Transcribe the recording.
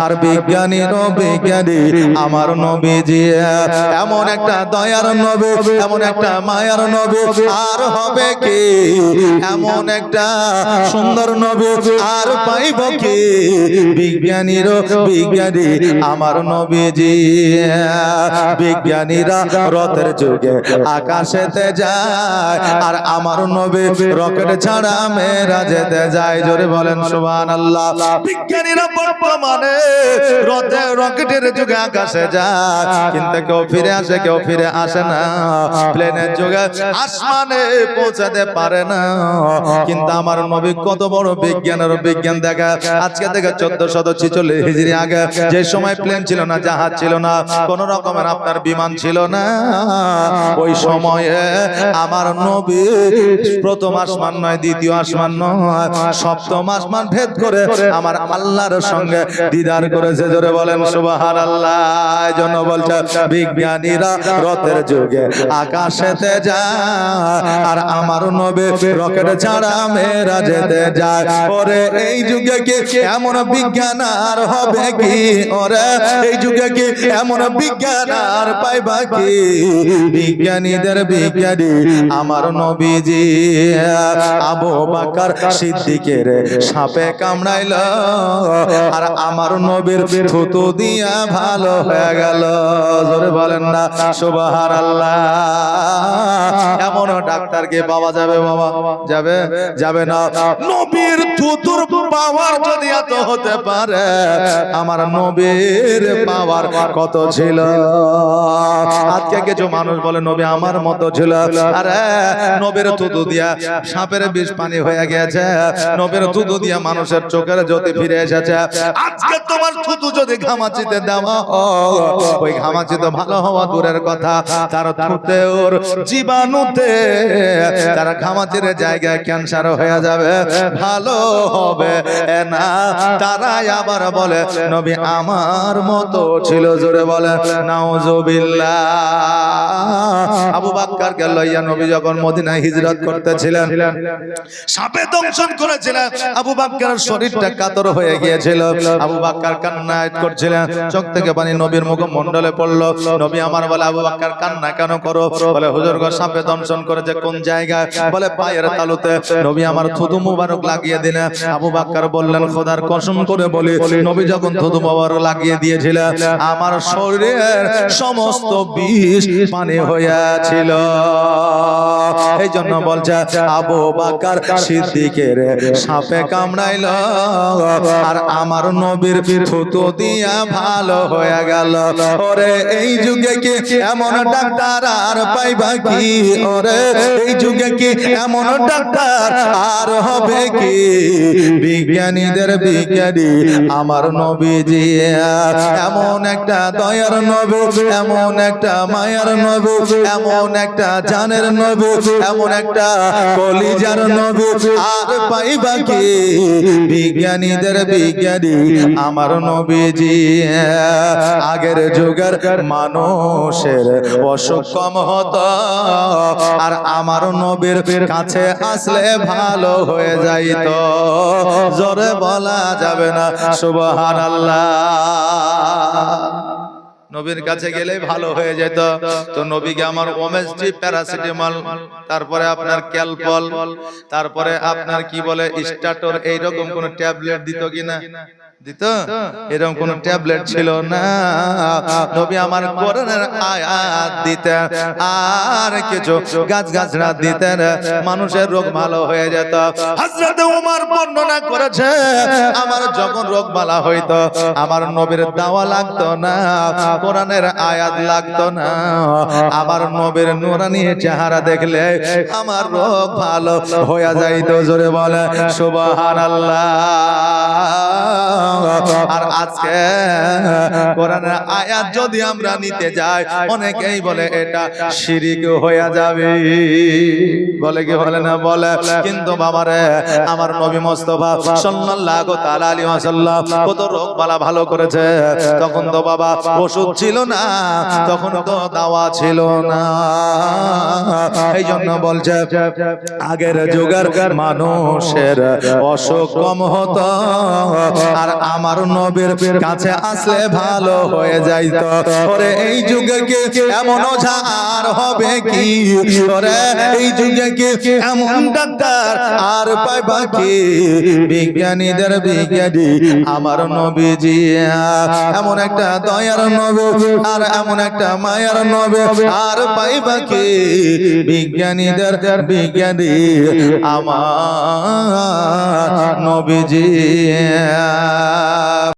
আর বিজ্ঞানীর বিজ্ঞানী আমার নবীজি, এমন একটা দয়ার নবী, এমন একটা মায়ার নবী, আর হবে কি? এমন একটা সুন্দর নবী, আর পাইব কি? বিজ্ঞানীর বিজ্ঞানী, আমার নবীজি, বিজ্ঞানীরা রথের যুগে আকাশেতে যায়, আর আমার নবী রকেট ছাড়া মেয়েরা যেতে যায়। জোরে বলেন সুবহান আল্লাহ বিজ্ঞানীরা বর্তমানে রকেটের যুগে আকাশে যায়। কিন্তু কেউ ফিরে আসে, কেউ ফিরে আসে না। প্লেনের যুগে আসমানে পৌঁছাতে পারে না। কিন্তু আমার নবী কত বড় বিজ্ঞানের বিজ্ঞান দেখা। আজকে চোদ্দ শত ছিচল্লিশ হিজড়ি আগে যে সময় প্লেন ছিল না, জাহাজ ছিল না, কোন রকমের আপনার বিমান ছিল না। ওই সময়ে আমার নবী প্রথম আসমান নয়, দ্বিতীয় আসমান নয়, সপ্তম আসমান ভেদ করে আমার আল্লাহর সঙ্গে দিদার করেছে, জোরে বলেন সুবাহান আল্লাহ জন্য বলছে, বিজ্ঞানীরা রথের যুগে আকাশেতে যায়, আর আমার নবে রকেট ছাড়া মেয়েরা যেতে যায়। ওরে, এই যুগে কি এমন বিজ্ঞান আর হবে কি? ওরে, এই যুগে কি এমন বিজ্ঞান আর পাইবা কি? বিজ্ঞানীদের বিজ্ঞানী আমার নবীজি, আবু বাকার সিদ্দিকের সাপে কামড়াইল, আর আমার নবীর থুতু দিয়া ভালো হয়ে গেল। জোরে বলেন না সুবহান আল্লাহ এমন ডাক্তারকে পাওয়া যাবে বাবা? যাবে? যাবে না। নবীর থুতুর পাওয়ার যদি এত হতে পারে, আমার নবীর পাওয়ার কত ছিল? আজকে কিছু মানুষ বলে, নবী আমার মতো ছিল। আরে, নবীর থুতু দিয়া সাপের বিষ পানি হয়ে গেছে নবীর থুতু দিয়া মানুষের চোখের জ্যোতি ফিরে এসেছে। আজকে তোমার থুতু যদি ঘামাচিতে দেওয়া ওই ঘামাচিতে ভালো হওয়া দূরের কথা। তার থুতে ওর জীবাণুতে তারা ঘামাচির জায়গায় ক্যান্সার হয়ে যাবে। ভালো হবে না। তারাই আবার বলে, নবী, আমার মতো ছিল জোরে বলে, নাউজুবিল্লাহ। আবু বাক্কারকে লইয়া নবী যখন মদিনায় হিজরত করতেছিলেন, সাপে দংশন করেছিলেন। আবু বাক্কার শরীরটা কাতর হয়ে গিয়েছিল। আবু বাক্কার কান্না করছিলেন চোখ থেকে পানি নবীর মুখ মন্ডলে পড়ল। নবী আমার বলে, আবু বাক্কার কান্না কেন করো? বলে, হুজুর গো, সাপে দংশন করেছে কোন জায়গায়? বলে, পায়ের তালুতে। নবী আমার থুতু মুবারক লাগিয়ে দিলেন। আবু বাক্কার বললেন, খোদার কসম করে বলি, নবী যখন থুতু মুবারক লাগিয়ে দিয়েছিলেন, আমার শরীরের সমস্ত বিষ পানি হইয়াছিল। এই জন্য বলছে, আবু বাকার সিদ্দিকের সাপে কামড়াইল, আর আমার নবীর থুতু দিয়া ভালো হয়ে গেল। ওরে এই যুগে কি এমন ডাক্তার আর পাইবা কি? ওরে এই যুগে কি এমন ডাক্তার আর হবে কি? বিজ্ঞানীদের বিজ্ঞানী আমার নবীজি এমন একটা দয়ার নবী এমন একটা মায়ার নবী এমন একটা জানের নবী এমন একটা কলিজার নবী আর পাইবা কি? বিজ্ঞানীদের বিজ্ঞানী আমার নবীজি আগের যুগের মানুষের অসুখ কম হতো। আর আমার নবীর কাছে আসলে ভালো হয়ে যাইত। জোরে বলা যাবে না শুভ আল্লাহ নবীর কাছে গেলেই ভালো হয়ে যেত। তো নবীকে আমার ওমেস্ট্রি প্যারাসিটামল তারপরে আপনার ক্যালপল তারপরে আপনার কি বলে স্টার্টর এইরকম কোন ট্যাবলেট দিত কিনা? দিত এরকম কোন ট্যাবলেট ছিল না? নবী আমার কোরআনের আয়াত দিতেন। আর কিছু গাছ গাছড়া দিতেন। মানুষের রোগ ভালো হয়ে যেত। হযরত ওমর বর্ণনা করেছে আমার যখন রোগ ভালো হইতো আমার নবীর দাওয়া লাগতো না। কোরআনের আয়াত লাগতো না। আবার নবীর নুরানি চেহারা দেখলে আমার রোগ ভালো হয়ে যাইতো জোরে বলে সুবহানাল্লাহ। আর আজকে কোরআনের আয়াত যদি আমরা নিতে যাই, অনেকেই বলে এটা শিরিক হয়ে যাবে। বলে কি বলে না? বলে, কিন্তু বাবারে, আমার নবী মোস্তফা সাল্লাল্লাহু তাআলা আলাইহি ওয়াসাল্লাম কত রোগ বালা ভালো করেছে। তখন তো বাবা ওষুধ ছিল না, তখন তো দাওয়া ছিল না। এই জন্য বলছে, আগের যুগের মানুষের অসুখ কম হতো, আর আমার নবীর কাছে আসলে ভালো হয়ে যাইতো। ওরে এই যুগে কি এমন ঝাড় হবে কি? ওরে এই যুগে কি এমন ডাক্তার আর পাইবা কি বিজ্ঞানীদের বিজ্ঞানী আমার নবীজি এমন একটা দয়ার নবী আর এমন একটা মায়ার নবী আর পাইবা কি বিজ্ঞানীদের বিজ্ঞানী আমার নবীজি